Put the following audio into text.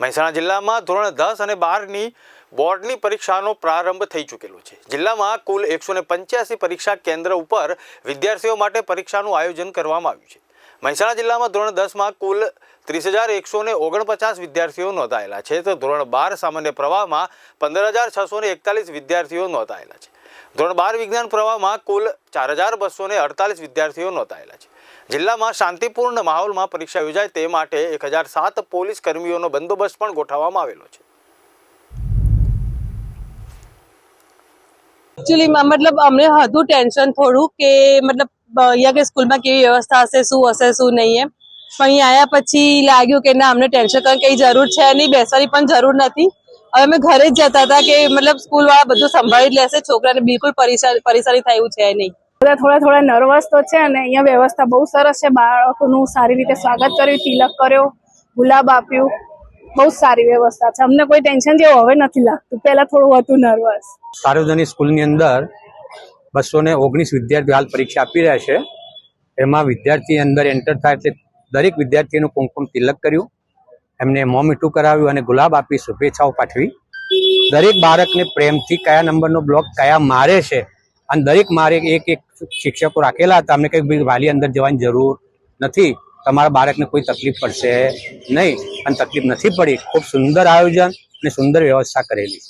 મહેસાણા જિલ્લામાં ધોરણ દસ અને બારની બોર્ડની પરીક્ષાનો પ્રારંભ થઈ ચૂકેલો છે. જિલ્લામાં કુલ એકસો પંચ્યાસી પરીક્ષા કેન્દ્ર ઉપર વિદ્યાર્થીઓ માટે પરીક્ષાનું આયોજન કરવામાં આવ્યું છે. મહેસાણા જિલ્લામાં ધોરણ દસમાં કુલ ત્રીસ હજાર એકસો ઓગણપચાસ વિદ્યાર્થીઓ નોંધાયેલા છે. તો ધોરણ બાર સામાન્ય પ્રવાહમાં પંદર હજાર છસો એકતાલીસ વિદ્યાર્થીઓ નોંધાયેલા છે. ધોરણ બાર વિજ્ઞાન પ્રવાહમાં કુલ ચાર હજાર બસો ને અડતાલીસ વિદ્યાર્થીઓ નોંધાયેલા છે. જિલ્લામાં શાંતિપૂર્ણ માહોલમાં પરીક્ષા યોજાય તે માટે એક હજાર સાત પોલીસ કર્મીઓનો બંદોબસ્ત પણ ગોઠવવામાં આવેલો છે. એકચ્યુઅલીમાં મતલબ અમને હતું ટેન્શન થોડું કે મતલબ અહીંયા કે સ્કૂલમાં કેવી વ્યવસ્થા હશે, શું હશે, શું નહીં એમ. પણ અહીંયા આવ્યા પછી લાગ્યું કે ના, અમને ટેન્શન કરવાની કંઈ જરૂર છે નહીં, બેસવાની પણ જરૂર નથી. હવે અમે ઘરે જ જતા હતા કે મતલબ સ્કૂલ વાળા બધું સંભાળી જ લેશે. છોકરાને બિલકુલ પરેશાન પરેશાની થયું છે નહીં. બધા થોડા થોડા નર્વસ તો છે અને અહીંયા વ્યવસ્થા બહુ સરસ છે. બાળકોનું સારી રીતે સ્વાગત કર્યું તિલક કર્યો ગુલાબ આપ્યું. બહુ સારી વ્યવસ્થા છે. અમને કોઈ ટેન્શન જેવું હવે નથી લાગતું. પહેલા થોડું હતું નર્વસ. સાર્વજનિક સ્કૂલની અંદર બસો ને ઓગણીસ વિદ્યાર્થીઓ હાલ પરીક્ષા આપી રહ્યા છે. એમાં વિદ્યાર્થી અંદર એન્ટર થાય એટલે દરેક વિદ્યાર્થીનું કુમકુમ તિલક કર્યું. એમને મોં મીઠું કરાવ્યું અને ગુલાબ આપી શુભેચ્છાઓ પાઠવી. દરેક બાળકને પ્રેમથી કયા નંબરનો બ્લોક કયા મારે છે અને દરેક મારે એક એક શિક્ષકો રાખેલા હતા. અમને કંઈક ભાઈ વાલી અંદર જવાની જરૂર નથી. તમારા બાળકને કોઈ તકલીફ પડશે નહીં અને તકલીફ નથી પડી. ખૂબ સુંદર આયોજન અને સુંદર વ્યવસ્થા કરેલી.